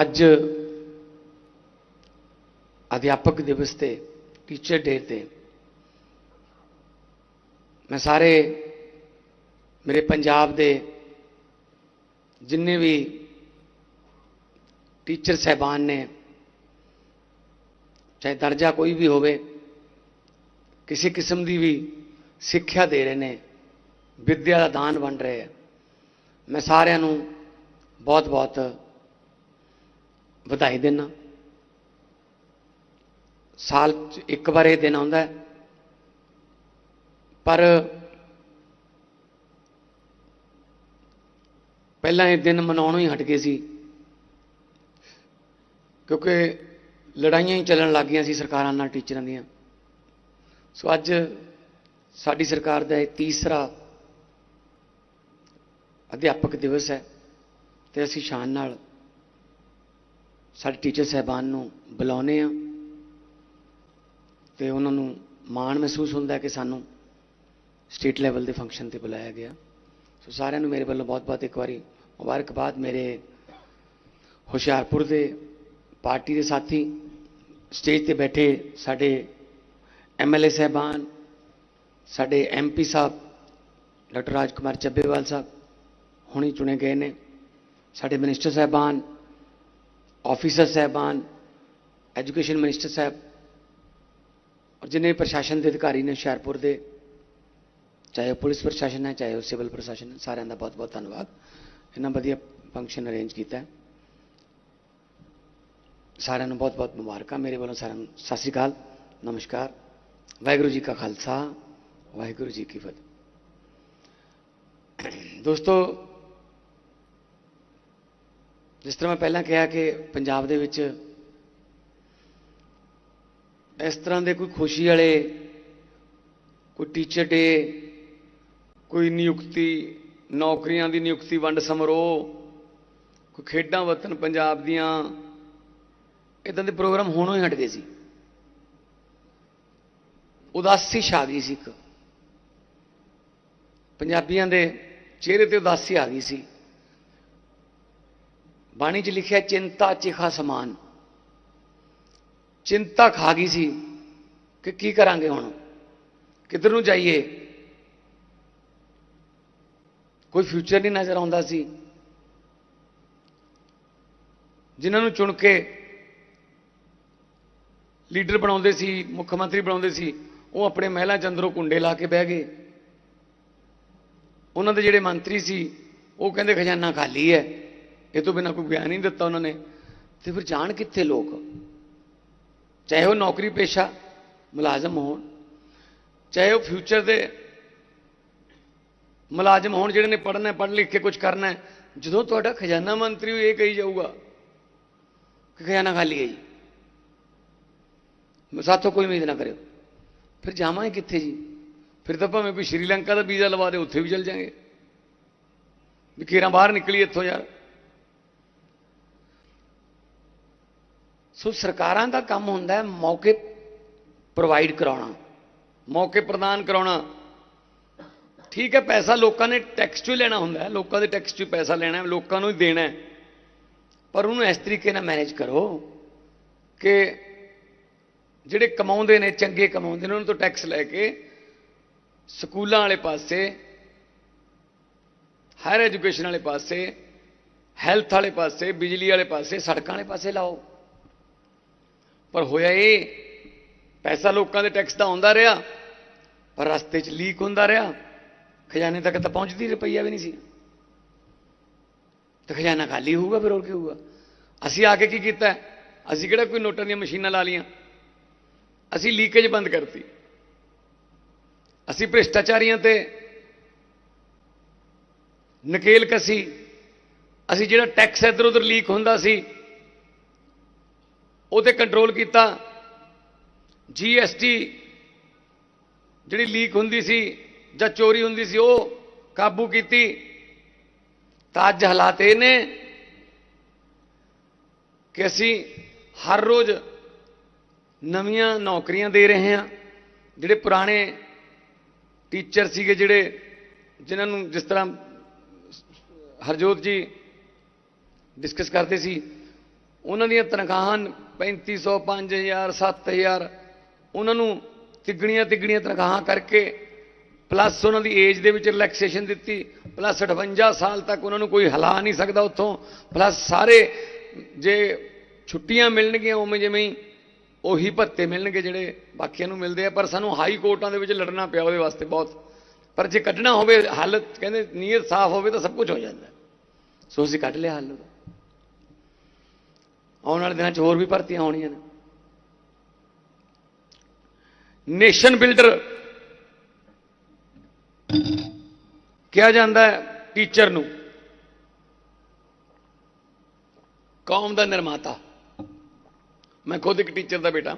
ਅੱਜ ਅਧਿਆਪਕ ਦਿਵਸ ਤੇ ਟੀਚਰ ਡੇ ਤੇ ਮੈਂ ਸਾਰੇ ਮੇਰੇ ਪੰਜਾਬ ਦੇ ਜਿੰਨੇ ਵੀ ਟੀਚਰ ਸਹਿਬਾਨ ਨੇ, ਚਾਹੇ ਦਰਜਾ ਕੋਈ ਵੀ ਹੋਵੇ, ਕਿਸੇ ਕਿਸਮ ਦੀ ਵੀ ਸਿੱਖਿਆ ਦੇ ਰਹੇ ਨੇ, ਵਿੱਦਿਆ ਦਾ ਦਾਨ ਵੰਡ ਰਹੇ ਹੈ ਮੈਂ ਸਾਰਿਆਂ ਨੂੰ ਬਹੁਤ ਬਹੁਤ ਵਧਾਈ ਦਿੰਦਾ ਸਾਲ 'ਚ ਇੱਕ ਵਾਰ ਇਹ ਦਿਨ ਆਉਂਦਾ ਹੈ। ਪਰ ਪਹਿਲਾਂ ਇਹ ਦਿਨ ਮਨਾਉਣੋਂ ਹੀ ਹਟ ਗਏ ਸੀ। ਕਿਉਂਕਿ ਲੜਾਈਆਂ ਹੀ ਚੱਲਣ ਲੱਗ ਗਈਆਂ ਸੀ ਸਰਕਾਰਾਂ ਨਾਲ, ਟੀਚਰਾਂ ਦੀਆਂ। ਸੋ ਅੱਜ ਸਾਡੀ ਸਰਕਾਰ ਦਾ ਇਹ ਤੀਸਰਾ ਅਧਿਆਪਕ ਦਿਵਸ ਹੈ ਤੇ ਅਸੀਂ ਸ਼ਾਨ ਨਾਲ ਸਾਡੇ ਟੀਚਰ ਸਹਿਬਾਨ ਨੂੰ ਬੁਲਾਉਨੇ ਆ ਤੇ ਉਹਨਾਂ ਨੂੰ ਮਾਣ ਮਹਿਸੂਸ ਹੁੰਦਾ ਕਿ ਸਾਨੂੰ ਸਟੇਟ ਲੈਵਲ ਦੇ ਫੰਕਸ਼ਨ ਤੇ ਬੁਲਾਇਆ ਗਿਆ। ਸੋ ਸਾਰਿਆਂ ਨੂੰ ਮੇਰੇ ਵੱਲੋਂ ਬਹੁਤ-ਬਹੁਤ ਇੱਕ ਵਾਰੀ ਮੁਬਾਰਕਬਾਦ। ਮੇਰੇ ਹੁਸ਼ਿਆਰਪੁਰ ਦੇ ਪਾਰਟੀ ਦੇ ਸਾਥੀ, ਸਟੇਜ ਤੇ ਬੈਠੇ ਸਾਡੇ ਐਮਐਲਏ ਸਹਿਬਾਨ, ਸਾਡੇ ਐਮਪੀ ਸਾਹਿਬ, ਡਾਕਟਰ ਰਾਜਕੁਮਾਰ ਚੱਬੇਵਾਲ ਸਾਹਿਬ ਹੁਣੀ ਚੁਣੇ ਗਏ ਨੇ। ਸਾਡੇ ਮਿਨਿਸਟਰ ਸਹਿਬਾਨ ਆਫੀਸਰ ਸਹਿਬਾਨ ਐਜੂਕੇਸ਼ਨ ਮਿਨਿਸਟਰ ਸਾਹਿਬ ਔਰ ਜਿੰਨੇ ਪ੍ਰਸ਼ਾਸਨ ਦੇ ਅਧਿਕਾਰੀ ਨੇ ਹੁਸ਼ਿਆਰਪੁਰ ਦੇ, ਚਾਹੇ ਉਹ ਪੁਲਿਸ ਪ੍ਰਸ਼ਾਸਨ ਹੈ, ਚਾਹੇ ਉਹ ਸਿਵਲ ਪ੍ਰਸ਼ਾਸਨ ਹੈ, ਸਾਰਿਆਂ ਦਾ ਬਹੁਤ ਬਹੁਤ ਧੰਨਵਾਦ। ਇੰਨਾ ਵਧੀਆ ਫੰਕਸ਼ਨ ਅਰੇਂਜ ਕੀਤਾ ਸਾਰਿਆਂ ਨੂੰ ਬਹੁਤ ਬਹੁਤ ਮੁਬਾਰਕਾਂ। ਮੇਰੇ ਵੱਲੋਂ ਸਾਰਿਆਂ ਨੂੰ ਸਤਿ ਸ਼੍ਰੀ ਅਕਾਲ, ਨਮਸਕਾਰ। ਵਾਹਿਗੁਰੂ ਜੀ ਕਾ ਖਾਲਸਾ, ਵਾਹਿਗੁਰੂ ਜੀ ਕੀ ਫਤਿਹ। ਦੋਸਤੋ ਜਿਸ ਤਰ੍ਹਾਂ ਮੈਂ ਪਹਿਲਾਂ ਕਿਹਾ ਕਿ ਪੰਜਾਬ ਦੇ ਵਿੱਚ ਇਸ ਤਰ੍ਹਾਂ ਦੇ ਕੋਈ ਖੁਸ਼ੀ ਵਾਲੇ, ਕੋਈ ਟੀਚਰ ਡੇ ਕੋਈ ਨਿਯੁਕਤੀ, ਨੌਕਰੀਆਂ ਦੀ ਨਿਯੁਕਤੀ, ਵੰਡ ਸਮਾਰੋਹ, ਕੋਈ ਖੇਡਾਂ ਵਤਨ ਪੰਜਾਬ ਦੀਆਂ ਇਦਾਂ ਦੇ ਪ੍ਰੋਗਰਾਮ ਹੋਣੋਂ ਹੀ ਹਟ ਗਏ ਸੀ। ਉਦਾਸੀ ਛਾ ਗਈ ਸੀ ਇੱਕ। ਪੰਜਾਬੀਆਂ ਦੇ ਚਿਹਰੇ ਤੇ ਉਦਾਸੀ ਆ ਗਈ ਸੀ। ਬਾਣੀ 'ਚ ਲਿਖਿਆ ਚਿੰਤਾ ਚਿਖਾ ਸਮਾਨ। ਚਿੰਤਾ ਖਾ ਗਈ ਸੀ ਕਿ ਕੀ ਕਰਾਂਗੇ ਹੁਣ? ਕਿੱਧਰ ਨੂੰ ਜਾਈਏ? ਕੋਈ ਫਿਊਚਰ ਨਹੀਂ ਨਜ਼ਰ ਆਉਂਦਾ ਸੀ। ਜਿਨ੍ਹਾਂ ਨੂੰ ਚੁਣ ਕੇ ਲੀਡਰ ਬਣਾਉਂਦੇ ਸੀ, ਮੁੱਖ ਮੰਤਰੀ ਬਣਾਉਂਦੇ ਸੀ, ਉਹ ਆਪਣੇ ਮਹਿਲਾ ਚੰਦਰੋਂ ਕੁੰਡੇ ਲਾ ਕੇ ਬਹਿ ਗਏ। ਉਹਨਾਂ ਦੇ ਜਿਹੜੇ ਮੰਤਰੀ ਸੀ, ਉਹ ਕਹਿੰਦੇ ਖਜ਼ਾਨਾ ਖਾਲੀ ਹੈ। ਇਹ ਤੋਂ ਬਿਨਾਂ ਕੋਈ ਬਿਆਨ ਨਹੀਂ ਦਿੱਤਾ ਉਹਨਾਂ ਨੇ। ਤੇ ਫਿਰ ਜਾਣ ਕਿੱਥੇ ਲੋਕ? ਚਾਹੇ ਉਹ ਨੌਕਰੀ ਪੇਸ਼ਾ, ਮੁਲਾਜ਼ਮ ਹੋਣ, ਚਾਹੇ ਉਹ ਫਿਊਚਰ ਦੇ ਮੁਲਾਜ਼ਮ ਹੋਣ ਜਿਹੜੇ ਨੇ ਪੜ੍ਹਨਾ, ਪੜ੍ਹ ਲਿਖ ਕੇ ਕੁਝ ਕਰਨਾ ਜਦੋਂ ਤੁਹਾਡਾ ਖਜ਼ਾਨਾ ਮੰਤਰੀ ਇਹ ਕਹੀ ਜਾਊਗਾ ਕਿ ਖਜ਼ਾਨਾ ਖਾਲੀ ਹੈ ਜੀ। ਸਾਥੋਂ ਕੋਈ ਉਮੀਦ ਨਾ ਕਰਿਓ। ਫਿਰ ਜਾਵਾਂਗੇ ਕਿੱਥੇ ਜੀ? ਫਿਰ ਤਾਂ ਭਾਵੇਂ ਕੋਈ ਸ਼੍ਰੀਲੰਕਾ ਦਾ ਵੀਜ਼ਾ ਲਵਾ ਦੇ, ਉੱਥੇ ਵੀ ਚਲ ਜਾਾਂਗੇ। ਵੀ ਕਿਰਾਂ ਬਾਹਰ ਨਿਕਲੀ ਇੱਥੋਂ ਯਾਰ। ਸੋ ਸਰਕਾਰਾਂ ਦਾ ਕੰਮ ਹੁੰਦਾ ਹੈ ਮੌਕੇ ਪ੍ਰੋਵਾਈਡ ਕਰਾਉਣਾ, ਮੌਕੇ ਪ੍ਰਦਾਨ ਕਰਾਉਣਾ। ਠੀਕ ਹੈ, ਪੈਸਾ ਲੋਕਾਂ ਨੇ ਟੈਕਸ ਚੋਂ ਹੀ ਲੈਣਾ ਹੁੰਦਾ ਹੈ, ਲੋਕਾਂ ਦੇ ਟੈਕਸ ਚੋਂ ਹੀ ਪੈਸਾ ਲੈਣਾ ਹੈ, ਲੋਕਾਂ ਨੂੰ ਹੀ ਦੇਣਾ ਹੈ। ਪਰ ਉਹਨੂੰ ਇਸ ਤਰੀਕੇ ਨਾਲ ਮੈਨੇਜ ਕਰੋ ਕਿ ਜਿਹੜੇ ਕਮਾਉਂਦੇ ਨੇ, ਚੰਗੇ ਕਮਾਉਂਦੇ ਨੇ, ਉਹਨਾਂ ਤੋਂ ਟੈਕਸ ਲੈ ਕੇ ਸਕੂਲਾਂ ਵਾਲੇ ਪਾਸੇ ਹਾਇਰ ਐਜੂਕੇਸ਼ਨ ਵਾਲੇ ਪਾਸੇ ਹੈਲਥ ਵਾਲੇ ਪਾਸੇ, ਬਿਜਲੀ ਵਾਲੇ ਪਾਸੇ, ਸੜਕਾਂ ਵਾਲੇ ਪਾਸੇ ਲਾਓ। ਪਰ ਹੋਇਆ ਇਹ, ਪੈਸਾ ਲੋਕਾਂ ਦੇ ਟੈਕਸ ਦਾ ਆਉਂਦਾ ਰਿਹਾ, ਪਰ ਰਸਤੇ 'ਚ ਲੀਕ ਹੁੰਦਾ ਰਿਹਾ, ਖਜ਼ਾਨੇ ਤੱਕ ਤਾਂ ਪਹੁੰਚਦੀ ਰੁਪਈਆ ਵੀ ਨਹੀਂ ਸੀ। ਤੇ ਖਜ਼ਾਨਾ ਖਾਲੀ ਹੋਊਗਾ ਫਿਰ ਹੋਰ ਕੀ ਹੋਊਗਾ? ਅਸੀਂ ਆ ਕੇ ਕੀ ਕੀਤਾ? ਅਸੀਂ ਕਿਹੜਾ ਕੋਈ ਨੋਟਾਂ ਦੀਆਂ ਮਸ਼ੀਨਾਂ ਲਾ ਲੀਆਂ ਅਸੀਂ ਲੀਕੇਜ ਬੰਦ ਕਰਤੀ। ਅਸੀਂ ਭ੍ਰਿਸ਼ਟਾਚਾਰੀਆਂ ਤੇ ਨਕੇਲ ਕਸੀ। ਅਸੀਂ ਜਿਹੜਾ ਟੈਕਸ ਇੱਧਰ ਉੱਧਰ ਲੀਕ ਹੁੰਦਾ ਸੀ ਉਹ ਤੇ ਕੰਟਰੋਲ ਕੀਤਾ ਜੀਐਸਟੀ ਜਿਹੜੀ ਲੀਕ ਹੁੰਦੀ ਸੀ ਜਾਂ ਚੋਰੀ ਹੁੰਦੀ ਸੀ, ਉਹ ਕਾਬੂ ਕੀਤੀ। ਤਾਂ ਅੱਜ ਹਾਲਾਤ ਇਹ ਨੇ ਕਿ ਅਸੀਂ ਹਰ ਰੋਜ਼ ਨਵੀਆਂ ਨੌਕਰੀਆਂ ਦੇ ਰਹੇ ਹਾਂ। ਜਿਹੜੇ ਪੁਰਾਣੇ ਟੀਚਰ ਸੀਗੇ, ਜਿਹੜੇ ਜਿਨ੍ਹਾਂ ਨੂੰ ਜਿਸ ਤਰ੍ਹਾਂ ਹਰਜੋਤ ਜੀ ਡਿਸਕਸ ਕਰਦੇ ਸੀ ਉਹਨਾਂ ਦੀਆਂ ਤਨਖਾਹਾਂ 3500 5000 7000 ਉਹਨਾਂ ਨੂੰ ਤਿੱਗਣੀਆਂ ਤਿੱਗਣੀਆਂ ਤਨਖਾਹਾਂ ਕਰਕੇ ਪਲੱਸ ਉਹਨਾਂ ਦੀ ਏਜ ਦੇ ਵਿੱਚ ਰਿਲੈਕਸੇਸ਼ਨ ਦਿੱਤੀ ਪਲੱਸ 58 ਸਾਲ ਤੱਕ ਉਹਨਾਂ ਨੂੰ ਕੋਈ ਹਿਲਾ ਨਹੀਂ ਸਕਦਾ ਉੱਥੋਂ ਪਲੱਸ ਸਾਰੇ ਜੇ ਛੁੱਟੀਆਂ ਮਿਲਣਗੀਆਂ ਉਵੇਂ ਜਿਵੇਂ ਹੀ, ਉਹੀ ਭੱਤੇ ਮਿਲਣਗੇ ਜਿਹੜੇ ਬਾਕੀਆਂ ਨੂੰ ਮਿਲਦੇ ਆ, ਪਰ ਸਾਨੂੰ ਹਾਈ ਕੋਰਟਾਂ ਦੇ ਵਿੱਚ ਲੜਨਾ ਪਿਆ ਉਹਦੇ ਵਾਸਤੇ ਬਹੁਤ। ਪਰ ਜੇ ਕੱਢਣਾ ਹੋਵੇ, ਹੱਲ ਕਹਿੰਦੇ ਨੀਅਤ ਸਾਫ਼ ਹੋਵੇ ਤਾਂ ਸਭ ਕੁਝ ਹੋ ਜਾਂਦਾ। ਸੋ ਅਸੀਂ ਕੱਢ ਲਿਆ ਹੱਲ ਆਉਣ ਵਾਲੇ ਦਿਨਾਂ 'ਚ ਹੋਰ ਵੀ ਭਰਤੀਆਂ ਹੋਣੀਆਂ ਨੇ। ਨੇਸ਼ਨ ਬਿਲਡਰ ਕਿਹਾ ਜਾਂਦਾ ਹੈ ਟੀਚਰ ਨੂੰ। ਕੌਮ ਦਾ ਨਿਰਮਾਤਾ। ਮੈਂ ਖੁਦ ਇੱਕ ਟੀਚਰ ਦਾ ਬੇਟਾ।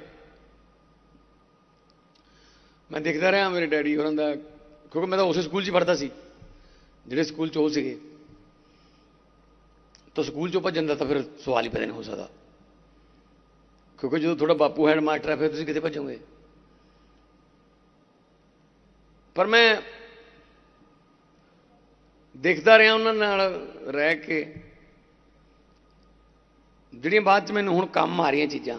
ਮੈਂ ਦੇਖਦਾ ਰਿਹਾ ਮੇਰੇ ਡੈਡੀ ਹੋਰਾਂ ਦਾ, ਕਿਉਂਕਿ ਮੈਂ ਤਾਂ ਉਸੇ ਸਕੂਲ 'ਚ ਪੜ੍ਹਦਾ ਸੀ। ਜਿਹੜੇ ਸਕੂਲ 'ਚ ਉਹ ਸੀਗੇ। ਤਾਂ ਸਕੂਲ 'ਚੋਂ ਭੱਜਣ ਦਾ ਤਾਂ ਫਿਰ ਸਵਾਲ ਹੀ ਪੈਦਾ ਨਹੀਂ ਹੋ ਸਕਦਾ। ਕਿਉਂਕਿ ਜਦੋਂ ਤੁਹਾਡਾ ਬਾਪੂ ਹੈਡ ਮਾਸਟਰ ਹੈ, ਫਿਰ ਤੁਸੀਂ ਕਿਤੇ ਭੱਜੋਗੇ? ਪਰ ਮੈਂ ਦੇਖਦਾ ਰਿਹਾ ਉਹਨਾਂ ਨਾਲ ਰਹਿ ਕੇ, ਜਿਹੜੀਆਂ ਬਾਅਦ ਚ ਮੈਨੂੰ ਹੁਣ ਕੰਮ ਆ ਰਹੀਆਂ ਚੀਜ਼ਾਂ।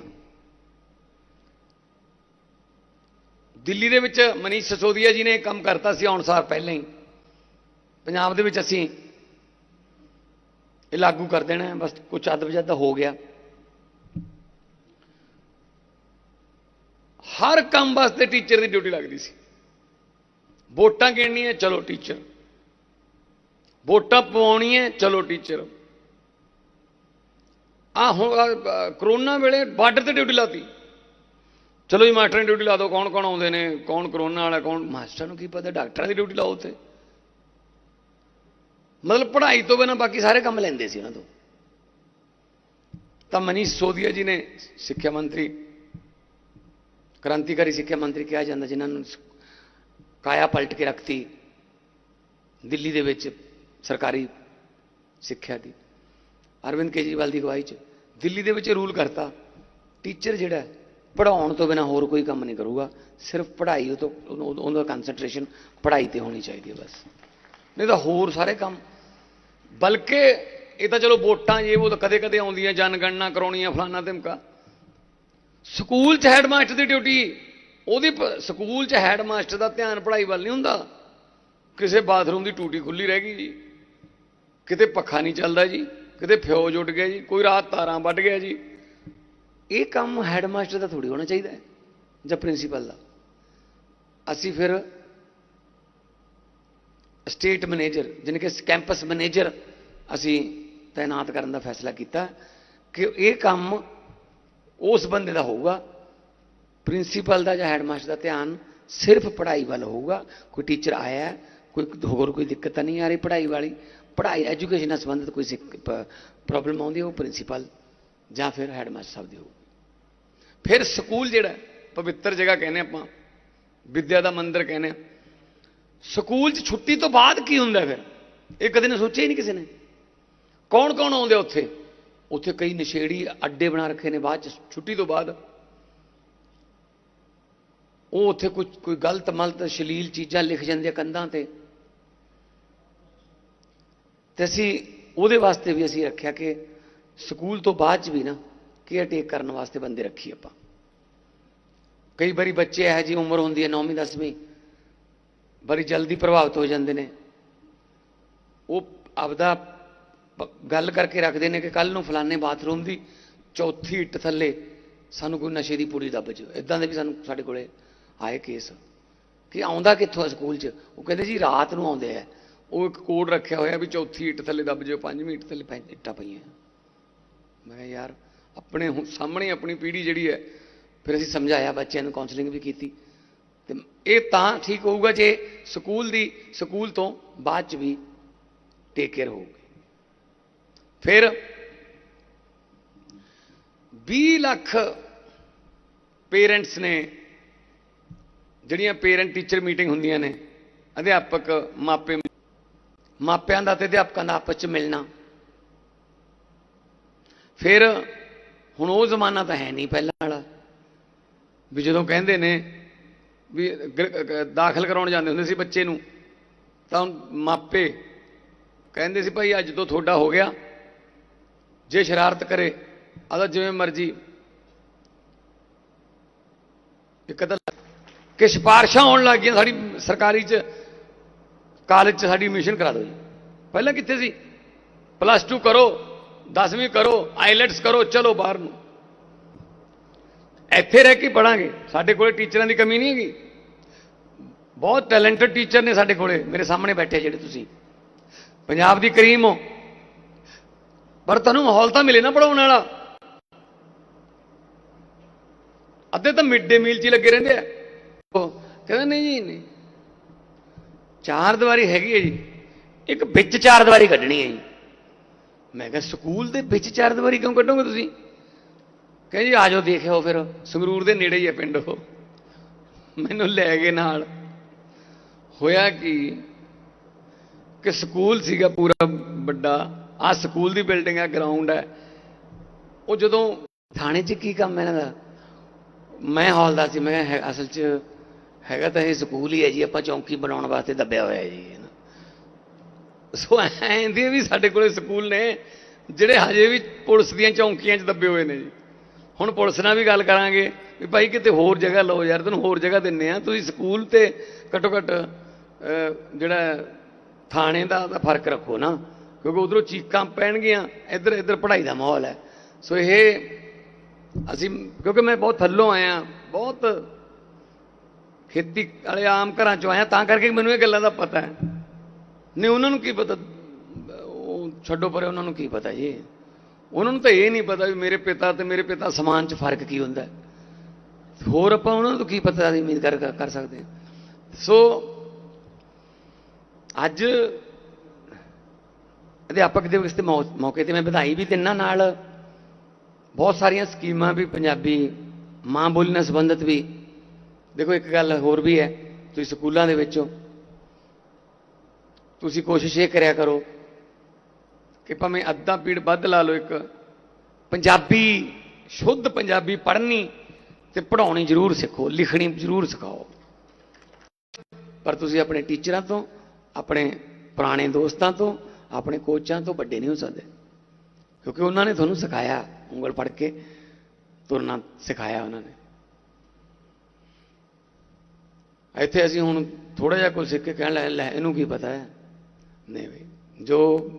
ਦਿੱਲੀ ਦੇ ਵਿੱਚ ਮਨੀਸ਼ ਸਸੋਦੀਆ ਜੀ ਨੇ ਕੰਮ ਕਰਤਾ ਸੀ ਆਉਣ ਸਾਰ ਪਹਿਲਾਂ ਹੀ। ਪੰਜਾਬ ਦੇ ਵਿੱਚ ਅਸੀਂ ਇਹ ਲਾਗੂ ਕਰ ਦੇਣਾ ਹੈ ਬਸ ਕੁਝ ਅੱਧ ਵਜੱਦ ਹੋ ਗਿਆ। ਹਰ ਕੰਮ ਵਾਸਤੇ ਟੀਚਰ ਦੀ ਡਿਊਟੀ ਲੱਗਦੀ ਸੀ। ਵੋਟਾਂ ਗਿਣਨੀਆਂ ਚਲੋ ਟੀਚਰ ਵੋਟਾਂ ਪਵਾਉਣੀਆਂ ਚਲੋ ਟੀਚਰ ਆ ਹੁਣ ਆਹ, ਕਰੋਨਾ ਵੇਲੇ ਬਾਰਡਰ ਤੇ ਡਿਊਟੀ ਲਾਤੀ। ਚਲੋ ਜੀ ਮਾਸਟਰਾਂ ਦੀ ਡਿਊਟੀ ਲਾ ਦਿਓ ਕੌਣ ਕੌਣ ਆਉਂਦੇ ਨੇ ਕੌਣ ਕਰੋਨਾ ਵਾਲਾ ਕੌਣ ਮਾਸਟਰਾਂ ਨੂੰ ਕੀ ਪਤਾ ਡਾਕਟਰਾਂ ਦੀ ਡਿਊਟੀ ਲਾਓ ਉੱਥੇ। ਮਤਲਬ ਪੜ੍ਹਾਈ ਤੋਂ ਬਿਨਾਂ ਬਾਕੀ ਸਾਰੇ ਕੰਮ ਲੈਂਦੇ ਸੀ ਉਹਨਾਂ ਤੋਂ। ਤਾਂ ਮਨੀਸ਼ ਸੋਦੀਆ ਜੀ ਨੇ ਸਿੱਖਿਆ ਮੰਤਰੀ, ਕ੍ਰਾਂਤੀਕਾਰੀ ਸਿੱਖਿਆ ਮੰਤਰੀ ਕਿਹਾ ਜਾਂਦਾ, ਜਿਨ੍ਹਾਂ ਨੂੰ ਕਾਇਆ ਪਲਟ ਕੇ ਰੱਖਤੀ, ਦਿੱਲੀ ਦੇ ਵਿੱਚ ਸਰਕਾਰੀ ਸਿੱਖਿਆ ਦੀ। ਅਰਵਿੰਦ ਕੇਜਰੀਵਾਲ ਦੀ ਅਗਵਾਈ 'ਚ, ਦਿੱਲੀ ਦੇ ਵਿੱਚ ਰੂਲ ਕਰਤਾ, ਟੀਚਰ ਜਿਹੜਾ ਪੜਾਉਣ ਤੋਂ ਬਿਨਾ ਹੋਰ ਕੋਈ ਕੰਮ ਨਹੀਂ ਕਰੂਗਾ, ਸਿਰਫ ਪੜ੍ਹਾਈ ਉਹ ਤੋਂ ਉਹਦਾ ਕਨਸੈਂਟਰੇਸ਼ਨ ਪੜ੍ਹਾਈ ਤੇ ਹੋਣੀ ਚਾਹੀਦੀ ਹੈ ਬਸ। ਨਹੀਂ ਤਾਂ ਹੋਰ ਸਾਰੇ ਕੰਮ ਬਲਕਿ ਇਹ ਤਾਂ ਚਲੋ ਵੋਟਾਂ ਜੇ ਉਹ ਤਾਂ ਕਦੇ ਕਦੇ ਆਉਂਦੀਆਂ, ਜਨਗਣਨਾ ਕਰਾਉਣੀਆਂ ਫਲਾਨਾ ਧਮਕਾ ਸਕੂਲ 'ਚ ਹੈਡਮਾਸਟਰ ਦੀ ਡਿਊਟੀ, ਉਹਦੀ ਪ- ਸਕੂਲ 'ਚ ਹੈਡਮਾਸਟਰ ਦਾ ਧਿਆਨ ਪੜ੍ਹਾਈ ਵੱਲ ਨਹੀਂ ਹੁੰਦਾ। ਕਿਸੇ ਬਾਥਰੂਮ ਦੀ ਟੂਟੀ ਖੁੱਲੀ ਰਹਿ ਗਈ ਜੀ। ਕਿਤੇ ਪੱਖਾ ਨਹੀਂ ਚੱਲਦਾ ਜੀ, ਕਿਤੇ ਫਿਊਜ਼ ਉੱਡ ਗਿਆ ਜੀ, ਕੋਈ ਰਾਤ ਤਾਰਾਂ ਵੱਢ ਗਿਆ ਜੀ। ਇਹ ਕੰਮ ਹੈਡਮਾਸਟਰ ਦਾ ਥੋੜੀ ਹੋਣਾ ਚਾਹੀਦਾ ਜਾਂ ਪ੍ਰਿੰਸੀਪਲ ਦਾ। ਅਸੀਂ ਫਿਰ ਸਟੇਟ ਮੈਨੇਜਰ ਜਾਣੀ ਕਿ ਕੈਂਪਸ ਮੈਨੇਜਰ ਅਸੀਂ ਤਾਇਨਾਤ ਕਰਨ ਦਾ ਫੈਸਲਾ ਕੀਤਾ ਕਿ ਇਹ ਕੰਮ ਉਸ ਬੰਦੇ ਦਾ ਹੋਊਗਾ ਪ੍ਰਿੰਸੀਪਲ ਦਾ ਜਾਂ ਹੈਡਮਾਸਟਰ ਦਾ ਧਿਆਨ ਸਿਰਫ ਪੜ੍ਹਾਈ ਵੱਲ ਹੋਊਗਾ। ਕੋਈ ਟੀਚਰ ਆਇਆ, ਕੋਈ ਹੋਰ ਕੋਈ ਦਿੱਕਤ ਤਾਂ ਨਹੀਂ ਆ ਰਹੀ ਪੜ੍ਹਾਈ ਵਾਲੀ। ਪੜ੍ਹਾਈ ਐਜੂਕੇਸ਼ਨ ਨਾਲ ਸੰਬੰਧਿਤ ਕੋਈ ਪ੍ਰੋਬਲਮ ਆਉਂਦੀ ਉਹ ਪ੍ਰਿੰਸੀਪਲ ਜਾਂ ਫਿਰ ਹੈਡਮਾਸਟਰ ਸਾਹਿਬ ਦੀ ਹੋਊਗੀ। ਫਿਰ ਸਕੂਲ ਜਿਹੜਾ ਪਵਿੱਤਰ ਜਗ੍ਹਾ ਕਹਿੰਦੇ ਆਪਾਂ, ਵਿਦਿਆ ਦਾ ਮੰਦਿਰ ਕਹਿੰਦੇ ਆ ਸਕੂਲ 'ਚ ਛੁੱਟੀ ਤੋਂ ਬਾਅਦ ਕੀ ਹੁੰਦਾ ਫਿਰ? ਇਹ ਕਦੇ ਨੇ ਸੋਚਿਆ ਹੀ ਨਹੀਂ ਕਿਸੇ ਨੇ? ਕੌਣ ਕੌਣ ਆਉਂਦੇ ਉੱਥੇ? ਉੱਥੇ ਕਈ ਨਸ਼ੇੜੀ ਅੱਡੇ ਬਣਾ ਰੱਖੇ ਨੇ ਬਾਅਦ 'ਚ, ਛੁੱਟੀ ਤੋਂ ਬਾਅਦ। ਉਹ ਉੱਥੇ ਕੁਝ ਕੋਈ ਗਲਤ ਮਲਤ ਸ਼ਲੀਲ ਚੀਜ਼ਾਂ ਲਿਖ ਜਾਂਦੇ ਕੰਧਾਂ ਤੇ। ਤੇ ਅਸੀਂ ਉਹਦੇ ਵਾਸਤੇ ਵੀ ਅਸੀਂ ਰੱਖਿਆ ਕਿ ਸਕੂਲ ਤੋਂ ਬਾਅਦ ਚ ਵੀ ਨਾ ਕੇਅਰ ਟੇਕ ਕਰਨ ਵਾਸਤੇ ਬੰਦੇ ਰੱਖੀ ਆਪਾਂ। ਕਈ ਵਾਰੀ ਬੱਚੇ ਇਹੋ ਜੀ ਉਮਰ ਹੁੰਦੀ ਹੈ 9ਵੀਂ 10ਵੀਂ ਬੜੀ ਜਲਦੀ ਪ੍ਰਭਾਵਿਤ ਹੋ ਜਾਂਦੇ ਨੇ। ਉਹ ਆਪਦਾ ਗੱਲ ਕਰਕੇ ਰੱਖਦੇ ਨੇ ਕਿ ਕੱਲ ਨੂੰ ਫਲਾਣੇ ਬਾਥਰੂਮ ਦੀ ਚੌਥੀ ਇੱਟ ਥੱਲੇ ਸਾਨੂੰ ਕੋਈ ਨਸ਼ੇ ਦੀ ਪੂਰੀ ਦੱਬ ਜਾਓ। ਇਦਾਂ ਦੇ ਵੀ ਸਾਨੂੰ ਸਾਡੇ ਕੋਲੇ ਆਏ ਕੇਸ। ਕਿ ਆਉਂਦਾ ਕਿੱਥੋਂ ਆ ਸਕੂਲ 'ਚ? ਉਹ ਕਹਿੰਦੇ ਜੀ ਰਾਤ ਨੂੰ ਆਉਂਦੇ ਆ। ਉਹ ਇੱਕ ਕੋਡ ਰੱਖਿਆ ਹੋਇਆ ਵੀ ਚੌਥੀ ਇੱਟ ਥੱਲੇ ਦੱਬ ਜਾਓ, ਪੰਜਵੀਂ ਇੱਟ ਥੱਲੇ ਪੰਜ ਇੱਟਾਂ ਪਈਆਂ। ਮੈਂ ਕਿਹਾ ਯਾਰ, ਆਪਣੇ ਹੁਣ ਸਾਹਮਣੇ ਆਪਣੀ ਪੀੜ੍ਹੀ ਜਿਹੜੀ ਹੈ, ਫਿਰ ਅਸੀਂ ਸਮਝਾਇਆ, ਬੱਚਿਆਂ ਨੂੰ ਕਾਉਂਸਲਿੰਗ ਵੀ ਕੀਤੀ। ਤੇ ਇਹ ਤਾਂ ਠੀਕ ਹੋਊਗਾ ਜੇ ਸਕੂਲ ਦੀ, ਸਕੂਲ ਤੋਂ ਬਾਅਦ ਚ ਵੀ ਟੇਕ ਕੇਅਰ ਹੋਊਗੀ। ਫਿਰ 20 ਲੱਖ ਪੇਰੈਂਟਸ ਨੇ, ਜਿਹੜੀਆਂ ਪੇਰੈਂਟ ਟੀਚਰ ਮੀਟਿੰਗ ਹੁੰਦੀਆਂ ਨੇ, ਅਧਿਆਪਕ ਮਾਪੇ, ਮਾਪਿਆਂ ਦਾ ਤੇ ਅਧਿਆਪਕਾਂ ਦਾ ਆਪਸ ਚ ਮਿਲਣਾ। ਫਿਰ ਹੁਣ ਉਹ ਜ਼ਮਾਨਾ ਤਾਂ ਹੈ ਨਹੀਂ ਪਹਿਲਾਂ ਵਾਲਾ, ਵੀ ਜਦੋਂ ਕਹਿੰਦੇ ਨੇ ਵੀ ਦਾਖਲ ਕਰਾਉਣ ਜਾਂਦੇ ਹੁੰਦੇ ਸੀ ਬੱਚੇ ਨੂੰ। ਤਾਂ ਮਾਪੇ ਕਹਿੰਦੇ ਸੀ, ਭਾਈ ਅੱਜ ਤੋਂ ਤੁਹਾਡਾ ਹੋ ਗਿਆ। ਜੇ ਸ਼ਰਾਰਤ ਕਰੇ ਆਦਾ ਜਿਵੇਂ ਮਰਜ਼ੀ। ਇੱਕ ਤਾਂ ਕਿ ਸਿਫਾਰਸ਼ਾਂ ਆਉਣ ਲੱਗ ਗਈਆਂ ਸਾਡੀ ਸਰਕਾਰੀ ਚ, ਕਾਲਜ ਚ ਸਾਡੀ ਐਡਮਿਸ਼ਨ ਕਰਾ ਦਿਓ ਜੀ। ਪਹਿਲਾਂ ਕਿੱਥੇ ਸੀ? ਪਲੱਸ 2 ਕਰੋ 10ਵੀਂ ਕਰੋ ਆਈਲੈਟਸ ਕਰੋ, ਚਲੋ ਬਾਹਰ ਨੂੰ। ਇੱਥੇ ਰਹਿ ਕੇ ਪੜਾਂਗੇ ਸਾਡੇ ਕੋਲੇ ਟੀਚਰਾਂ ਦੀ ਕਮੀ ਨਹੀਂ ਹੈਗੀ। ਬਹੁਤ ਟੈਲੈਂਟਡ ਟੀਚਰ ਨੇ ਸਾਡੇ ਕੋਲੇ, ਮੇਰੇ ਸਾਹਮਣੇ ਬੈਠੇ ਜਿਹੜੇ ਤੁਸੀਂ। ਪੰਜਾਬ ਦੀ ਕਰੀਮ ਹੋ। ਪਰ ਤੁਹਾਨੂੰ ਮਾਹੌਲ ਤਾਂ ਮਿਲੇ ਨਾ ਪੜਾਉਣ ਵਾਲਾ। ਅੱਧੇ ਤਾਂ ਮਿਡ ਡੇ ਮੀਲ 'ਚ ਹੀ ਲੱਗੇ ਰਹਿੰਦੇ ਆ। ਉਹ ਕਹਿੰਦਾ, ਨਹੀਂ ਜੀ, ਨਹੀਂ। ਚਾਰ ਦੀਵਾਰੀ ਹੈਗੀ ਹੈ ਜੀ। ਇੱਕ ਵਿੱਚ ਚਾਰ ਦੀਵਾਰੀ ਕੱਢਣੀ ਹੈ ਜੀ। ਮੈਂ ਕਿਹਾ, ਸਕੂਲ ਦੇ ਵਿੱਚ ਚਾਰ ਦੀਵਾਰੀ ਕਿਉਂ ਕੱਢੋਗੇ ਤੁਸੀਂ? ਕਹਿੰਦੇ ਜੀ ਆਜੋ ਦੇਖਿਓ ਫਿਰ। ਸੰਗਰੂਰ ਦੇ ਨੇੜੇ ਹੀ ਹੈ ਪਿੰਡ ਉਹ। ਮੈਨੂੰ ਲੈ ਗਏ ਨਾਲ। ਹੋਇਆ ਕੀ ਕਿ ਸਕੂਲ ਸੀਗਾ ਪੂਰਾ ਵੱਡਾ। ਆ ਸਕੂਲ ਦੀ ਬਿਲਡਿੰਗ ਹੈ ਗਰਾਊਂਡ ਹੈ ਉਹ ਜਦੋਂ ਥਾਣੇ 'ਚ ਕੀ ਕੰਮ ਹੈ ਇਹਨਾਂ ਦਾ? ਮੈਂ ਹੌਲਦਾਰ ਸੀ, ਮੈਂ ਹੈ- ਅਸਲ 'ਚ ਹੈਗਾ ਤਾਂ ਇਹ ਸਕੂਲ ਹੀ ਹੈ ਜੀ, ਆਪਾਂ ਚੌਂਕੀ ਬਣਾਉਣ ਵਾਸਤੇ ਦੱਬਿਆ ਹੋਇਆ ਹੈ ਜੀ ਇਹਨੂੰ। ਸੋ ਐਂਦੇ ਵੀ ਸਾਡੇ ਕੋਲੇ ਸਕੂਲ ਨੇ, ਜਿਹੜੇ ਹਜੇ ਵੀ ਪੁਲਿਸ ਦੀਆਂ ਚੌਂਕੀਆਂ 'ਚ ਦੱਬੇ ਹੋਏ ਨੇ ਜੀ। ਹੁਣ ਪੁਲਿਸ ਨਾਲ ਵੀ ਗੱਲ ਕਰਾਂਗੇ ਵੀ ਭਾਈ ਕਿਤੇ ਹੋਰ ਜਗ੍ਹਾ ਲਓ ਯਾਰ, ਤੈਨੂੰ ਹੋਰ ਜਗ੍ਹਾ ਦਿੰਨੇ ਆ। ਤੁਸੀਂ ਸਕੂਲ ਤੇ ਘੱਟੋ ਘੱਟ ਜਿਹੜਾ ਥਾਣੇ ਦਾ ਤਾਂ ਫ਼ਰਕ ਰੱਖੋ ਨਾ, ਕਿਉਂਕਿ ਉਧਰੋਂ ਚੀਕਾਂ ਪੈਣਗੀਆਂ, ਇੱਧਰ ਇੱਧਰ ਪੜ੍ਹਾਈ ਦਾ ਮਾਹੌਲ ਹੈ। ਸੋ ਇਹ ਅਸੀਂ, ਕਿਉਂਕਿ ਮੈਂ ਬਹੁਤ ਥੱਲੋਂ ਆਇਆ, ਬਹੁਤ ਖੇਤੀ ਵਾਲੇ ਆਮ ਘਰਾਂ ਚੋਂ ਆਇਆ, ਤਾਂ ਕਰਕੇ ਮੈਨੂੰ ਇਹ ਗੱਲਾਂ ਦਾ ਪਤਾ ਹੈ। ਨਹੀਂ, ਉਹਨਾਂ ਨੂੰ ਕੀ ਪਤਾ? ਉਹ ਛੱਡੋ ਪਰੇ ਉਹਨਾਂ ਨੂੰ ਕੀ ਪਤਾ ਜੀ? ਉਹਨਾਂ ਨੂੰ ਤਾਂ ਇਹ ਨਹੀਂ ਪਤਾ ਵੀ ਮੇਰੇ ਪਿਤਾ ਤੇ ਮੇਰੇ ਪਿਤਾ ਸਮਾਨ 'ਚ ਫ਼ਰਕ ਕੀ ਹੁੰਦਾ। ਹੋਰ ਆਪਾਂ ਉਹਨਾਂ ਨੂੰ ਕੀ ਪਤਾ ਦੀ ਉਮੀਦ ਕਰ ਕਰ ਸਕਦੇ ਹਾਂ। ਸੋ ਅੱਜ ਅਧਿਆਪਕ ਦਿਵਸ ਦੇ ਮੌਕੇ ਤੇ ਮੈਂ ਵਧਾਈ ਵੀ ਦਿੰਨਾ ਨਾਲ। ਬਹੁਤ ਸਾਰੀਆਂ ਸਕੀਮਾਂ ਵੀ ਪੰਜਾਬੀ ਮਾਂ ਬੋਲੀ ਨਾਲ ਸੰਬੰਧਿਤ ਵੀ। ਦੇਖੋ, ਇੱਕ ਗੱਲ ਹੋਰ ਵੀ ਹੈ, ਤੁਸੀਂ ਸਕੂਲਾਂ ਦੇ ਵਿੱਚੋਂ। ਤੁਸੀਂ ਕੋਸ਼ਿਸ਼ ਇਹ ਕਰਿਆ ਕਰੋ ਕਿ ਭਾਵੇਂ ਅੱਧਾ ਪੀੜ ਵੱਧ ਲਾ ਲਓ ਇੱਕ, ਪੰਜਾਬੀ, ਸ਼ੁੱਧ ਪੰਜਾਬੀ ਪੜ੍ਹਨੀ ਤੇ ਪੜ੍ਹਾਉਣੀ ਜ਼ਰੂਰ ਸਿੱਖੋ, ਲਿਖਣੀ ਜ਼ਰੂਰ ਸਿਖਾਓ। ਪਰ ਤੁਸੀਂ ਆਪਣੇ ਟੀਚਰਾਂ ਤੋਂ, ਆਪਣੇ ਪੁਰਾਣੇ ਦੋਸਤਾਂ ਤੋਂ, ਆਪਣੇ ਕੋਚਾਂ ਤੋਂ ਵੱਡੇ ਨਹੀਂ ਹੋ ਸਕਦੇ। ਕਿਉਂਕਿ ਉਹਨਾਂ ਨੇ ਤੁਹਾਨੂੰ ਸਿਖਾਇਆ, ਉਂਗਲ ਫੜ ਕੇ ਤੁਰਨਾ ਸਿਖਾਇਆ ਉਹਨਾਂ ਨੇ। ਇੱਥੇ ਅਸੀਂ ਹੁਣ ਥੋੜਾ ਜਿਹਾ ਕੁਝ ਸਿੱਖ ਕੇ ਕਹਿਣ ਲੱਗੇ, ਲੈ, ਇਹਨੂੰ ਕੀ ਪਤਾ ਹੈ? ਨਹੀਂ ਬਈ, ਜੋ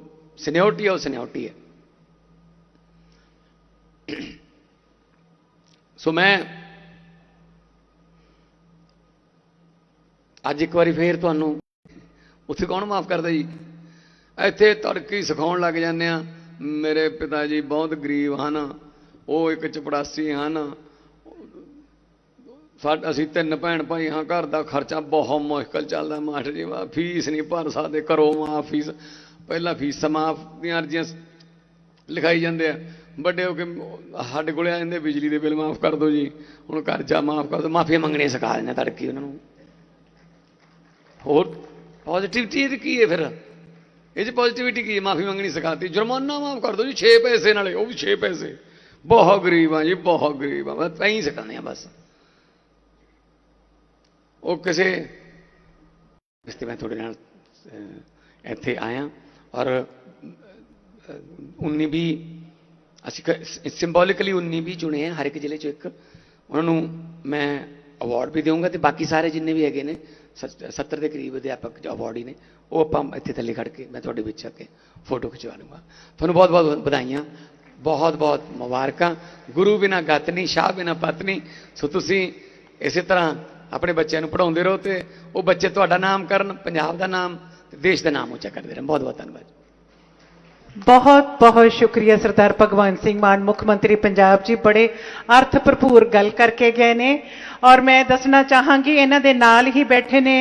ਸਿਨਿਓਰਟੀ ਉਹ ਸਿਨਿਓਰਟੀ ਹੈ। ਸੋ ਮੈਂ ਅੱਜ ਇੱਕ ਵਾਰੀ ਫੇਰ ਤੁਹਾਨੂੰ, ਉੱਥੇ ਕੌਣ ਮਾਫ ਕਰਦਾ ਜੀ? ਇੱਥੇ ਤੜਕੀ ਸਿਖਾਉਣ ਲੱਗ ਜਾਂਦੇ ਆ ਮੇਰੇ ਪਿਤਾ ਜੀ ਬਹੁਤ ਗਰੀਬ ਹਨ, ਉਹ ਇੱਕ ਚਪੜਾਸੀ ਹਨ। ਸਾਡ ਅਸੀਂ ਤਿੰਨ ਭੈਣ ਭਾਈ ਹਾਂ, ਘਰ ਦਾ ਖਰਚਾ ਬਹੁਤ ਮੁਸ਼ਕਲ ਚੱਲਦਾ, ਮਾਸਟਰ ਜੀ, ਵਾ, ਫੀਸ ਨਹੀਂ ਭਰ ਸਕਦੇ ਕਰੋ ਮਾਫ ਫੀਸ ਪਹਿਲਾਂ ਫੀਸਾਂ ਮਾਫ ਦੀਆਂ ਅਰਜ਼ੀਆਂ ਲਿਖਾਈ ਜਾਂਦੇ ਆ। ਵੱਡੇ ਹੋ ਕੇ ਸਾਡੇ ਕੋਲੇ ਆ ਜਾਂਦੇ, ਬਿਜਲੀ ਦੇ ਬਿੱਲ ਮਾਫ ਕਰ ਦਿਓ ਜੀ। ਹੁਣ ਕਰਜ਼ਾ ਮਾਫ ਕਰ ਦਿਓ ਮਾਫੀ ਮੰਗਣੀਆਂ ਸਿਖਾ ਦਿੰਦੇ ਤੜਕੀ ਉਹਨਾਂ ਨੂੰ। ਹੋਰ ਪੋਜ਼ਿਟਿਵਿਟੀ ਇਹ ਕੀ ਹੈ ਫਿਰ? ਇਹ ਚ ਪੋਜ਼ਿਟਿਵਿਟੀ ਕੀ ਹੈ? ਮਾਫੀ ਮੰਗਣੀ ਸਿਖਾਤੀ। ਜੁਰਮਾਨਾ ਮਾਫ ਕਰ ਦਿਓ ਜੀ 6 ਪੈਸੇ ਨਾਲੇ, ਉਹ ਵੀ 6 ਪੈਸੇ। ਬਹੁਤ ਗਰੀਬ ਆ ਜੀ, ਬਹੁਤ ਗਰੀਬ ਆ ਬਸ ਐਂ ਸਿਖਾਉਂਦੇ ਆ ਬਸ। ਉਹ ਕਿਸੇ ਇਸ ਤੇ ਮੈਂ ਤੁਹਾਡੇ ਨਾਲ ਇੱਥੇ ਆਇਆ। ਔਰ 19 ਵੀ ਅਸੀਂ ਸਿੰਬੋਲਿਕਲੀ 19 ਵੀ ਚੁਣੇ ਆ ਹਰ ਇੱਕ ਜ਼ਿਲ੍ਹੇ ਚੋਂ ਇੱਕ। ਉਹਨਾਂ ਨੂੰ ਮੈਂ ਅਵਾਰਡ ਵੀ ਦੇਵਾਂਗਾ ਤੇ ਬਾਕੀ ਸਾਰੇ ਜਿੰਨੇ ਵੀ ਹੈਗੇ ਨੇ 70 ਦੇ ਕਰੀਬ ਅਧਿਆਪਕ ਅਵਾਰਡ ਹੀ ਨੇ, ਉਹ ਆਪਾਂ ਇੱਥੇ ਥੱਲੇ ਖੜ ਕੇ, ਮੈਂ ਤੁਹਾਡੇ ਵਿੱਚ ਆ ਕੇ ਫੋਟੋ ਖਿਚਵਾ ਲੂੰਗਾ ਤੁਹਾਨੂੰ ਬਹੁਤ ਬਹੁਤ ਵਧਾਈਆਂ। ਬਹੁਤ ਬਹੁਤ ਮੁਬਾਰਕਾਂ। ਗੁਰੂ ਬਿਨਾ ਗਤ ਨਹੀਂ, ਸ਼ਾਹ ਬਿਨਾ ਪਤ ਨਹੀਂ। ਸੋ ਤੁਸੀਂ ਇਸੇ ਤਰ੍ਹਾਂ ਆਪਣੇ ਬੱਚਿਆਂ ਨੂੰ ਪੜਾਉਂਦੇ ਰਹੋ ਤੇ ਉਹ ਬੱਚੇ ਤੁਹਾਡਾ ਨਾਮ ਕਰਨ, ਪੰਜਾਬ ਦਾ ਨਾਮ ਦੇਸ਼ ਦਾ ਨਾਮ ਉੱਚਾ ਕਰਦੇ ਰਹਿਣ ਬਹੁਤ ਬਹੁਤ ਧੰਨਵਾਦ ਬਹੁਤ ਬਹੁਤ ਸ਼ੁਕਰੀਆ ਸਰਦਾਰ ਭਗਵੰਤ ਸਿੰਘ ਮਾਨ ਮੁੱਖ ਮੰਤਰੀ ਪੰਜਾਬ ਜੀ ਬੜੇ ਅਰਥ ਭਰਪੂਰ ਗੱਲ ਕਰਕੇ ਗਏ ਨੇ ਔਰ ਮੈਂ ਦੱਸਣਾ ਚਾਹਾਂਗੀ ਇਹਨਾਂ ਦੇ ਨਾਲ ਹੀ ਬੈਠੇ ਨੇ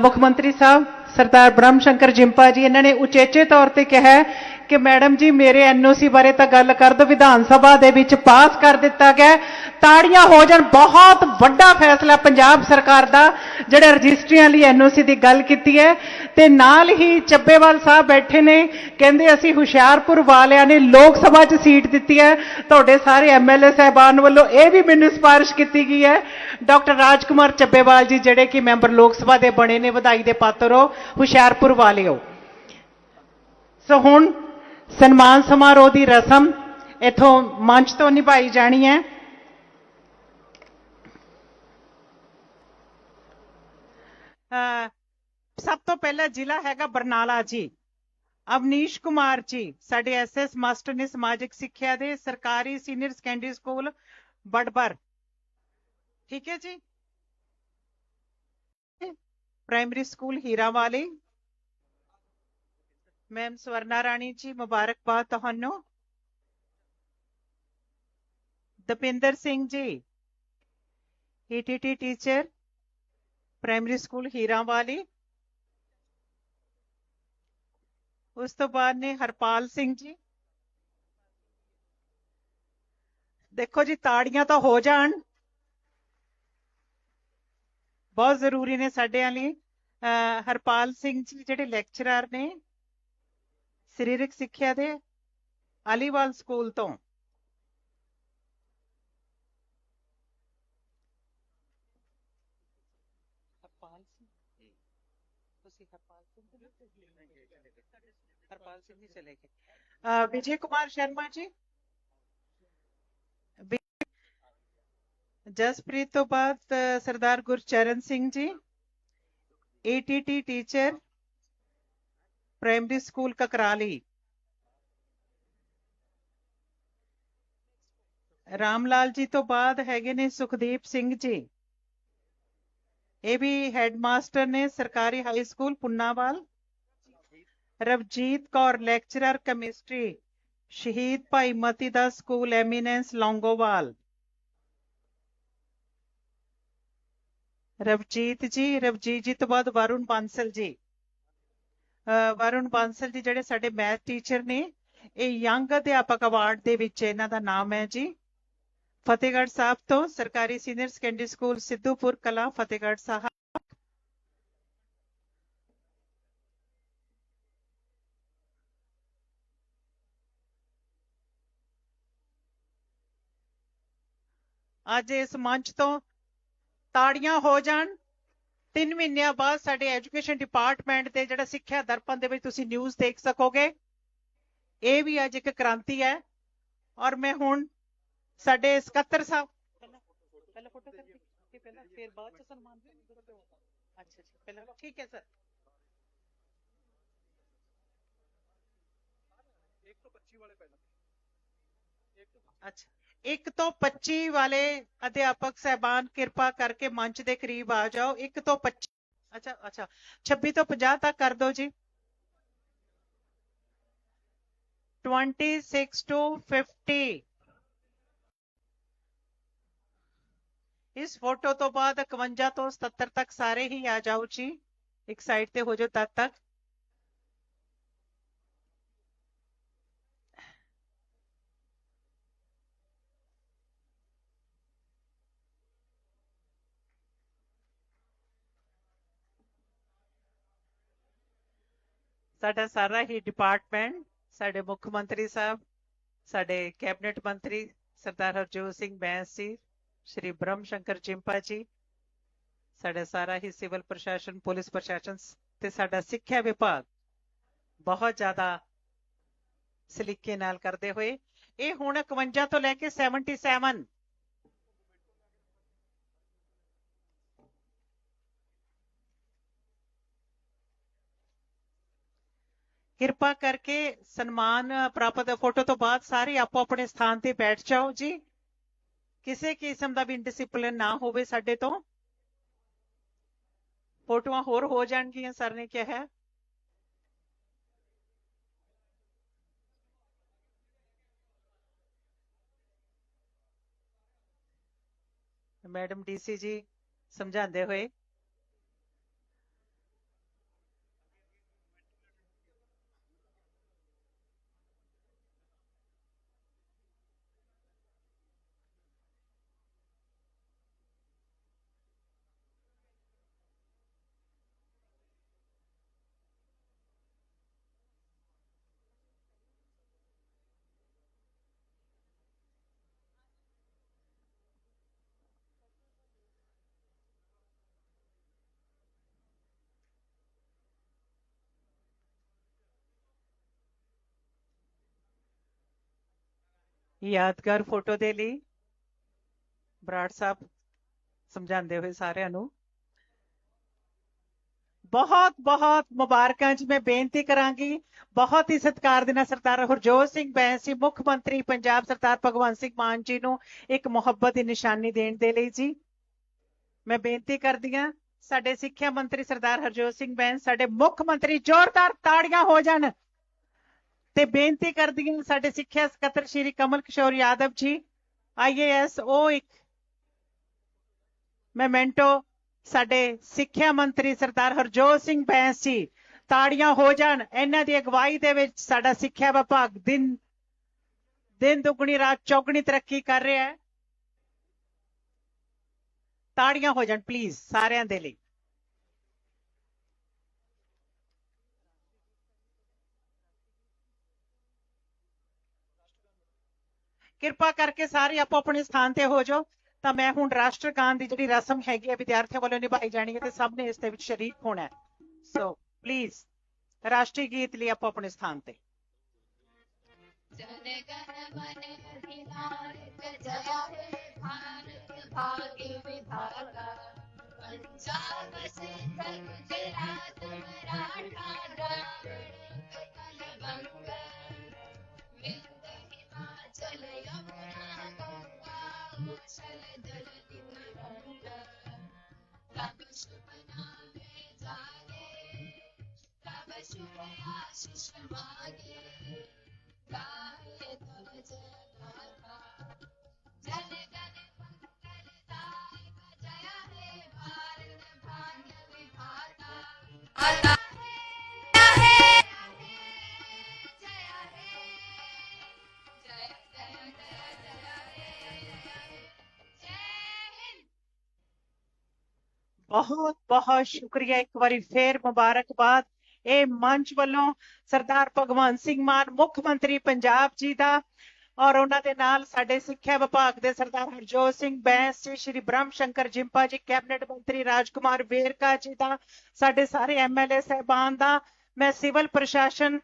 ਮੁੱਖ ਮੰਤਰੀ ਸਾਹਿਬ ਸਰਦਾਰ ਬ੍ਰਹਮ ਸ਼ੰਕਰ ਜਿੰਪਾ ਜੀ ਇਹਨਾਂ ਨੇ ਉਚੇਚੇ ਤੌਰ ਤੇ ਕਿਹਾ ਕਿ ਮੈਡਮ ਜੀ, ਮੇਰੇ ਐਨਓਸੀ ਬਾਰੇ ਤਾਂ ਗੱਲ ਕਰ ਦੋ ਵਿਧਾਨ ਸਭਾ ਦੇ ਵਿੱਚ ਪਾਸ ਕਰ ਦਿੱਤਾ ਗਿਆ ਤਾੜੀਆਂ ਹੋ ਜਾਣ, ਬਹੁਤ ਵੱਡਾ ਫੈਸਲਾ ਪੰਜਾਬ ਸਰਕਾਰ ਦਾ, ਜਿਹੜਾ ਰਜਿਸਟਰੀਆਂ ਲਈ ਐਨਓਸੀ ਦੀ ਗੱਲ ਕੀਤੀ ਹੈ। ਤੇ ਨਾਲ ਹੀ ਚੱਬੇਵਾਲ ਸਾਹਿਬ ਬੈਠੇ ਨੇ, ਕਹਿੰਦੇ ਅਸੀਂ ਹੁਸ਼ਿਆਰਪੁਰ ਵਾਲਿਆਂ ਨੇ ਲੋਕ ਸਭਾ 'ਚ ਸੀਟ ਦਿੱਤੀ ਹੈ। ਤੁਹਾਡੇ ਸਾਰੇ ਐਮਐਲਏ ਸਾਹਿਬਾਨ ਵੱਲੋਂ ਇਹ ਵੀ ਮੈਨੂੰ ਸਿਫਾਰਿਸ਼ ਕੀਤੀ ਗਈ ਹੈ। ਡਾਕਟਰ ਰਾਜਕੁਮਾਰ ਚੱਬੇਵਾਲ ਜੀ, ਜਿਹੜੇ ਕਿ ਮੈਂਬਰ ਲੋਕ ਸਭਾ ਦੇ ਬਣੇ ਨੇ, ਵਧਾਈ ਦੇ ਪਾਤਰ ਹੋ, ਹੁਸ਼ਿਆਰਪੁਰ ਵਾਲਿਓ ਸੋ ਹੁਣ ਸਨਮਾਨ ਸਮਾਰੋਹ ਦੀ ਰਸਮ ਇਥੋਂ ਮੰਚ ਤੋਂ ਨਿਭਾਈ ਜਾਣੀ ਹੈ। ਸਭ ਤੋਂ ਪਹਿਲਾ ਜ਼ਿਲ੍ਹਾ ਹੈਗਾ ਬਰਨਾਲਾ ਜੀ। ਅਵਨੀਸ਼ ਕੁਮਾਰ ਜੀ, ਸਾਡੇ ਐਸਐਸ ਮਾਸਟਰ ਨੇ ਸਮਾਜਿਕ ਸਿੱਖਿਆ ਦੇ ਸਰਕਾਰੀ ਸੀਨੀਅਰ ਸੈਕੰਡਰੀ ਸਕੂਲ ਬੜਬਰ ਠੀਕ ਹੈ ਜੀ। Primary school Hirawali ma'am Swarna Rani ji ਮੁਬਾਰਕਬਾਦ ਤੁਹਾਨੂੰ Dapinder Singh ji ETT teacher primary school Hirawali ਉਸ ਤੋਂ ਬਾਅਦ ਨੇ ਹਰਪਾਲ ਸਿੰਘ ਜੀ ਦੇਖੋ ਜੀ ਤਾੜੀਆਂ ਤਾਂ ਹੋ ਜਾਣ ਬਹੁਤ ਜ਼ਰੂਰੀ ਨੇ ਸਾਡੇ ਲਈ ਅਹ ਹਰਪਾਲ ਸਿੰਘ ਜੀ ਜਿਹੜੇ ਲੈਕਚਰਰ ਨੇ ਸਰੀਰਕ ਸਿੱਖਿਆ ਦੇ ਅਲੀਵਾਲ ਸਕੂਲ ਤੋਂ। ਹਰਪਾਲ ਸਿੰਘ? ਤੁਸੀਂ ਹਰਪਾਲ ਸਿੰਘ ਹਰਪਾਲ ਸਿੰਘ ਜੀ ਚਲੇ ਗਏ। ਵਿਜੇ ਕੁਮਾਰ ਸ਼ਰਮਾ ਜੀ। ਜਸਪ੍ਰੀਤ ਤੋਂ ਬਾਅਦ Sardar Gurcharan Singh ji. ETT teacher primary school Kakrali. Ram Lal ji ਤੋਂ ਬਾਅਦ ਹੈਗੇ ਨੇ ਸੁਖਦੀਪ ਸਿੰਘ ਜੀ। ਇਹ ਵੀ ਹੈਡਮਾਸਟਰ ਨੇ ਸਰਕਾਰੀ high school Punnawal. Ravjeet Kaur, lecturer chemistry, Shaheed Bhai Mati ਦਾ ਸਕੂਲ ਐਮੀਨੈਂਸ ਲੌਂਗੋਵਾਲ। ਰਵਜੀਤ ਜੀ ਰਵਜੀਤ ਜੀ ਤੋਂ ਬਾਅਦ ਵਰੁਣ ਬਾਂਸਲ ਜੀ। ਵਰੁਣ ਬਾਂਸਲ ਜੀ ਜਿਹੜੇ ਸਾਡੇ ਮੈਥ ਟੀਚਰ ਨੇ, ਇਹ ਯੰਗ ਅਧਿਆਪਕ ਅਵਾਰਡ ਦੇ ਵਿੱਚ ਇਹਨਾਂ ਦਾ ਨਾਮ ਹੈ ਜੀ। ਫਤਿਹਗੜ੍ਹ ਸਾਹਿਬ ਤੋਂ ਸਰਕਾਰੀ ਸੀਨੀਅਰ ਸੈਕੰਡਰੀ ਸਕੂਲ ਸਿੱਧੂਪੁਰ ਕਲਾ, ਫਤਿਹਗੜ੍ਹ ਸਾਹਿਬ। ਅੱਜ ਇਸ ਮੰਚ ਤੋਂ ਤਾੜੀਆਂ ਹੋ ਜਾਣ। ਤਿੰਨ ਮਹੀਨਿਆਂ ਬਾਅਦ ਸਾਡੇ ਐਜੂਕੇਸ਼ਨ ਡਿਪਾਰਟਮੈਂਟ ਦੇ ਜਿਹੜਾ ਸਿੱਖਿਆ ਦਰਪਣ ਦੇ ਵਿੱਚ ਤੁਸੀਂ ਨਿਊਜ਼ ਦੇਖ ਸਕੋਗੇ। ਇਹ ਵੀ ਅੱਜ ਇੱਕ ਕ੍ਰਾਂਤੀ ਹੈ। ਔਰ ਮੈਂ ਹੁਣ ਸਾਡੇ ਸਕੱਤਰ ਸਾਹਿਬ ਪਹਿਲਾਂ ਪਹਿਲਾਂ ਫੋਟੋ ਕਰਕੇ ਕਿ ਪਹਿਲਾਂ ਫਿਰ ਬਾਅਦ ਚ ਸਨਮਾਨ ਅੱਛਾ ਅੱਛਾ। ਪਹਿਲਾਂ ਠੀਕ ਹੈ ਸਰ। ਅੱਛਾ। 1 ਤੋਂ 25 ਵਾਲੇ ਅਧਿਆਪਕ ਸਹਿਬਾਨ ਕਿਰਪਾ ਕਰਕੇ ਮੰਚ ਦੇ ਕਰੀਬ ਆ ਜਾਓ। 1 ਤੋਂ 25 ਅੱਛਾ ਅੱਛਾ। 26 ਤੋਂ 50 ਤੱਕ ਕਰ ਦਿਓ ਜੀ। 26 to 50 ਇਸ ਫੋਟੋ ਤੋਂ ਬਾਅਦ 51 ਤੋਂ 77 ਤੱਕ ਸਾਰੇ ਹੀ ਆ ਜਾਓ ਜੀ। ਇੱਕ ਸਾਈਡ ਤੇ ਹੋ ਜਾਓ ਤਦ ਤੱਕ। ਸਾਡਾ ਸਾਰਾ ਹੀ ਡਿਪਾਰਟਮੈਂਟ ਸਾਡੇ ਮੁੱਖ ਮੰਤਰੀ ਸਾਹਿਬ, ਸਾਡੇ ਕੈਬਨਿਟ ਮੰਤਰੀ ਸਰਦਾਰ ਹਰਜੋਤ ਸਿੰਘ ਬੈਂਸ ਜੀ, ਸ਼੍ਰੀ ਬ੍ਰਹਮ ਸ਼ੰਕਰ ਚਿੰਪਾ ਜੀ, ਸਾਡਾ ਸਾਰਾ ਹੀ ਸਿਵਲ ਪ੍ਰਸ਼ਾਸਨ, ਪੁਲਿਸ ਪ੍ਰਸ਼ਾਸਨ ਸ- ਤੇ ਸਾਡਾ ਸਿੱਖਿਆ ਵਿਭਾਗ ਬਹੁਤ ਜ਼ਿਆਦਾ ਸਲੀਕੇ ਨਾਲ ਕਰਦੇ ਹੋਏ। ਇਹ ਹੁਣ 51 ਤੋਂ ਲੈ ਕੇ 77 ਕਿਰਪਾ ਕਰਕੇ ਸਨਮਾਨ ਪ੍ਰਾਪਤ ਫੋਟੋ ਤੋਂ ਬਾਅਦ ਸਾਰੇ ਆਪੋ ਆਪਣੇ ਸਥਾਨ ਤੇ ਬੈਠ ਜਾਓ ਜੀ। ਕਿਸੇ ਕਿਸਮ ਦਾ ਵੀ ਇਨਡਿਸਪਲਿਨ ਨਾ ਹੋਵੇ ਸਾਡੇ ਤੋਂ। ਫੋਟੋਆਂ ਹੋਰ ਹੋ ਜਾਣਗੀਆਂ, ਸਰ ਨੇ ਕਿਹਾ। ਹੈ ਮੈਡਮ ਡੀਸੀ ਜੀ ਸਮਝਾਉਂਦੇ ਹੋਏ ਯਾਦਗਾਰ ਫੋਟੋ ਦੇ ਲਈ ਬਰਾੜ ਸਾਹਿਬ ਸਮਝਾਉਂਦੇ ਹੋਏ ਸਾਰਿਆਂ ਨੂੰ। ਬਹੁਤ ਬਹੁਤ ਮੁਬਾਰਕਾਂ ਜੀ, ਮੈਂ ਬੇਨਤੀ ਕਰਾਂਗੀ। ਬਹੁਤ ਹੀ ਸਤਿਕਾਰ ਦੇ ਨਾਲ ਸਰਦਾਰ ਹਰਜੋਤ ਸਿੰਘ ਬੈਂਸੀ ਮੁੱਖ ਮੰਤਰੀ ਪੰਜਾਬ ਸਰਦਾਰ ਭਗਵੰਤ ਸਿੰਘ ਮਾਨ ਜੀ ਨੂੰ ਇੱਕ ਮੁਹੱਬਤ ਦੀ ਨਿਸ਼ਾਨੀ ਦੇਣ ਦੇ ਲਈ ਜੀ। ਮੈਂ ਬੇਨਤੀ ਕਰਦੀ ਹਾਂ, ਸਾਡੇ ਸਿੱਖਿਆ ਮੰਤਰੀ ਸਰਦਾਰ ਹਰਜੋਤ ਸਿੰਘ ਬੈਂਸ, ਸਾਡੇ ਮੁੱਖ ਮੰਤਰੀ ਜ਼ੋਰਦਾਰ ਤਾੜੀਆਂ ਹੋ ਜਾਣ। ਤੇ ਬੇਨਤੀ ਕਰਦੀ ਹਾਂ ਸਾਡੇ ਸਿੱਖਿਆ ਸਕੱਤਰ ਸ਼੍ਰੀ ਕਮਲ ਕਿਸ਼ੋਰ ਯਾਦਵ ਜੀ ਆਈਏਐਸ ਉਹ ਇੱਕ ਮੈਮੈਂਟੋ, ਸਾਡੇ ਸਿੱਖਿਆ ਮੰਤਰੀ ਸਰਦਾਰ ਹਰਜੋਤ ਸਿੰਘ ਬੈਂਸ ਜੀ, ਤਾੜੀਆਂ ਹੋ ਜਾਣ, ਇਹਨਾਂ ਦੀ ਅਗਵਾਈ ਦੇ ਵਿੱਚ ਸਾਡਾ ਸਿੱਖਿਆ ਵਿਭਾਗ ਦਿਨ ਦਿਨ ਦੁਗਣੀ, ਰਾਤ ਚੌਗਣੀ ਤਰੱਕੀ ਕਰ ਰਿਹਾ ਹੈ। ਤਾੜੀਆਂ ਹੋ ਜਾਣ ਪਲੀਜ਼ ਸਾਰਿਆਂ ਦੇ ਲਈ। ਕਿਰਪਾ ਕਰਕੇ ਸਾਰੇ ਆਪੋ ਆਪਣੇ ਸਥਾਨ ਤੇ ਹੋ ਜਾਓ। ਤਾਂ ਮੈਂ ਹੁਣ ਰਾਸ਼ਟਰ ਗਾਨ ਦੀ ਜਿਹੜੀ ਰਸਮ ਹੈਗੀ ਹੈ ਵਿਦਿਆਰਥੀਆਂ ਵੱਲੋਂ ਨਿਭਾਈ ਜਾਣੀ ਹੈ ਤੇ ਸਭ ਨੇ ਇਸ ਦੇ ਵਿੱਚ ਸ਼ਰੀਕ ਹੋਣਾ ਹੈ। ਸੋ ਪਲੀਜ਼ ਰਾਸ਼ਟਰੀ ਗੀਤ ਲਈ ਆਪੋ ਆਪਣੇ ਸਥਾਨ ਤੇ। ਜਨ ਗਣ ਮਨ ਅਧਿਨਾਇਕ ਜਯਾ ਹੈ ਭਾਰਤ ਭਾਗਿ ਵਿਧਾਤਾ ਪੰਜਾਬ ਸਿੰਧ ਗੁਜਰਾਤ ਮਰਾਠਾ ਦਮਨ ਕਤਲ ਬੰਗਾ हिमाचल यमुना गंगा उच्छल जलधि तरंग तब शुभ नामे जागे तब शुभ आशीष मागे गाये तब जयगाथा ਬਹੁਤ ਬਹੁਤ ਸ਼ੁਕਰੀਆ ਇੱਕ ਵਾਰੀ ਫੇਰ ਮੁਬਾਰਕਬਾਦ। ਇਹ ਮੰਚ ਵੱਲੋਂ ਸਰਦਾਰ ਭਗਵੰਤ ਸਿੰਘ ਮਾਨ, ਮੁੱਖ ਮੰਤਰੀ ਪੰਜਾਬ ਜੀ ਦਾ ਔਰ ਉਹਨਾਂ ਦੇ ਨਾਲ ਸਾਡੇ ਸਿੱਖਿਆ ਵਿਭਾਗ ਦੇ ਸਰਦਾਰ ਹਰਜੋਤ ਸਿੰਘ ਬੈਂਸ ਜੀ, ਸ਼੍ਰੀ ਬ੍ਰਹਮ ਸ਼ੰਕਰ ਜਿੰਪਾ ਜੀ, ਕੈਬਨਿਟ ਮੰਤਰੀ ਰਾਜਕੁਮਾਰ ਵੇਰਕਾ ਜੀ ਦਾ, ਸਾਡੇ ਸਾਰੇ ਐਮਐਲਏ ਸਹਿਬਾਨ ਦਾ, ਮੈਂ ਸਿਵਲ ਪ੍ਰਸ਼ਾਸਨ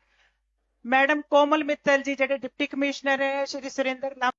ਮੈਡਮ ਕੋਮਲ ਮਿੱਤਲ ਜੀ, ਜਿਹੜੇ ਡਿਪਟੀ ਕਮਿਸ਼ਨਰ ਹੈ, ਸ਼੍ਰੀ ਸੁਰਿੰਦਰ ਨਾਮ